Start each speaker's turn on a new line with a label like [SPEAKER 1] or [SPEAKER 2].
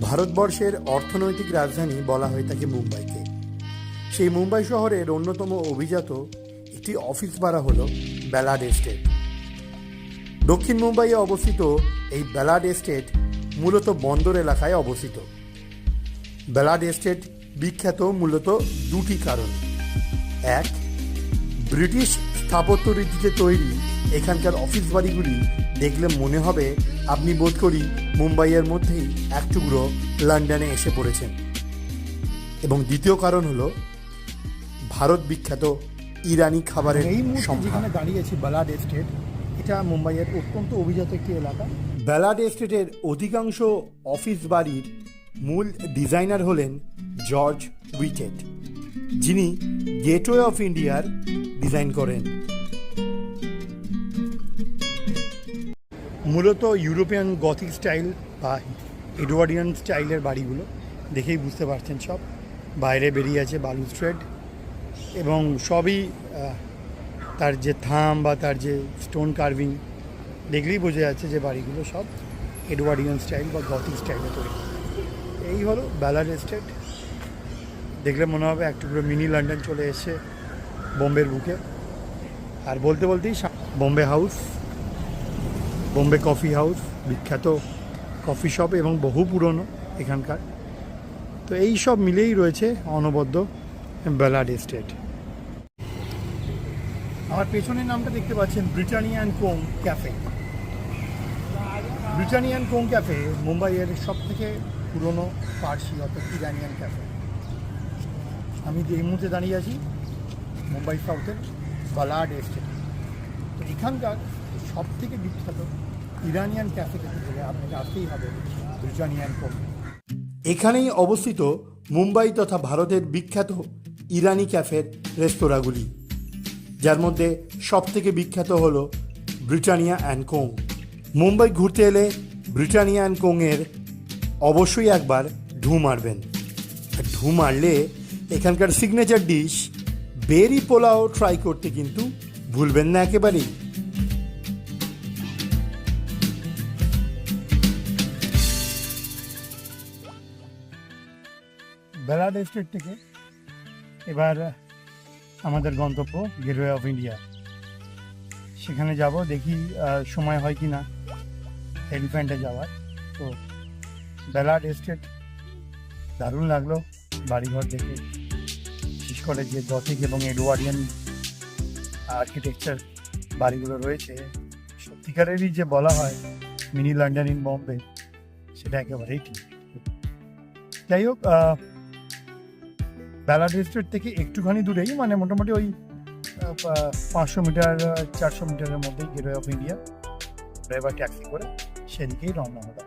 [SPEAKER 1] ভারতবর্ষের অর্থনৈতিক রাজধানী বলা হয়ে থাকে মুম্বাইকে সেই মুম্বাই শহরের অন্যতম অভিজাত একটি অফিস পাড়া হলো ব্যালাড এস্টেট। দক্ষিণ মুম্বাইয়ে অবস্থিত এই ব্যালাড এস্টেট মূলত বন্দর এলাকায় অবস্থিত। ব্যালাড এস্টেট বিখ্যাত মূলত দুটি কারণ। এক, ব্রিটিশ স্থাপত্য রীতিতে তৈরি এখানকার অফিস বাড়িগুলি দেখলে মনে হবে আপনি বোধ করি মুম্বাইয়ের মধ্যেই এক টুকরো লন্ডনে এসে পড়েছেন। এবং দ্বিতীয় কারণ হলো ভারত বিখ্যাত ইরানি খাবারের
[SPEAKER 2] এই যেখানে দাঁড়িয়েছি বালাড এস্টেট এটা মুম্বাইয়ের অত্যন্ত অভিজাত একটি এলাকা।
[SPEAKER 1] ব্যালাড এস্টেটের অধিকাংশ অফিস বাড়ির মূল ডিজাইনার হলেন জর্জ উইকেট যিনি গেটওয়ে অফ ইন্ডিয়ার ডিজাইন করেন। মূলত ইউরোপিয়ান গথিক স্টাইল বা এডওয়ার্ডিয়ান স্টাইলের বাড়িগুলো দেখেই বুঝতে পারছেন সব। বাইরে বেরিয়ে আছে বালুস্ট্রেড এবং সবই তার যে থাম বা তার যে স্টোন কার্ভিং দেখলেই বোঝা যাচ্ছে যে বাড়িগুলো সব এডওয়ার্ডিয়ান স্টাইল বা গথিক স্টাইলে তৈরি। এই হলো ব্যালাড এস্টেট। দেখলে মনে হবে একটু করে মিনি লন্ডন চলে এসছে বোম্বের বুকে। আর বলতে বলতেই Bombay house. Bombay coffee house, বিখ্যাত কফি শপ এবং বহু পুরনো এখানকার। তো এই সব মিলেই রয়েছে অনবদ্য ব্যালাড এস্টেট। আমার পেছনের নামটা দেখতে পাচ্ছেন Britannia co cafe. Britannia co cafe মুম্বাইয়ের সব থেকে পুরনো পার্সি অর্থাৎ ইরানিয়ান ক্যাফে। আমি এই মুহূর্তে দাঁড়িয়ে আছি মুম্বাই সাউথের বালাড এস্টেট। তো এখানকার সব থেকে বিখ্যাত ইরানিয়ান ক্যাফে থেকে গেলে আপনাকে আসতেই হবে, ব্রিটানিয়ান কোং এখানেই অবস্থিত মুম্বাই তথা ভারতের বিখ্যাত ইরানি ক্যাফের রেস্তোরাঁগুলি, যার মধ্যে সব থেকে বিখ্যাত হল ব্রিটানিয়া অ্যান্ড কোং। মুম্বাই ঘুরতে এলে ব্রিটানিয়া অ্যান্ড কোংয়ের অবশ্যই একবার ঢু মারবেন। ঢু মারলে এখানকার signature dish berry pulao try করতে কিন্তু ভুলবেন না একেবারেই। বেলাড এস্টেট থেকে এবার আমাদের গন্তব্য গেটওয়ে অফ ইন্ডিয়া সেখানে যাব, দেখি সময় হয় কি না এলিফ্যান্টে যাওয়ার। তো বেলাড এস্টেট দারুণ লাগল বাড়িঘর দেখে। বিশেষ করে যে গথিক এবং এডওয়ার্ডিয়ান আর্কিটেকচার বাড়িগুলো রয়েছে, সত্যিকারেরই যে বলা হয় মিনি লন্ডন ইন বম্বে সেটা একেবারেই ঠিক। যাই হোক ব্যালাড এস্টেট থেকে একটুখানি দূরেই মানে মোটামুটি ওই পাঁচশো মিটার, চারশো মিটারের মধ্যেই gateway of India driver taxi করে সেদিকেই রওনা হলো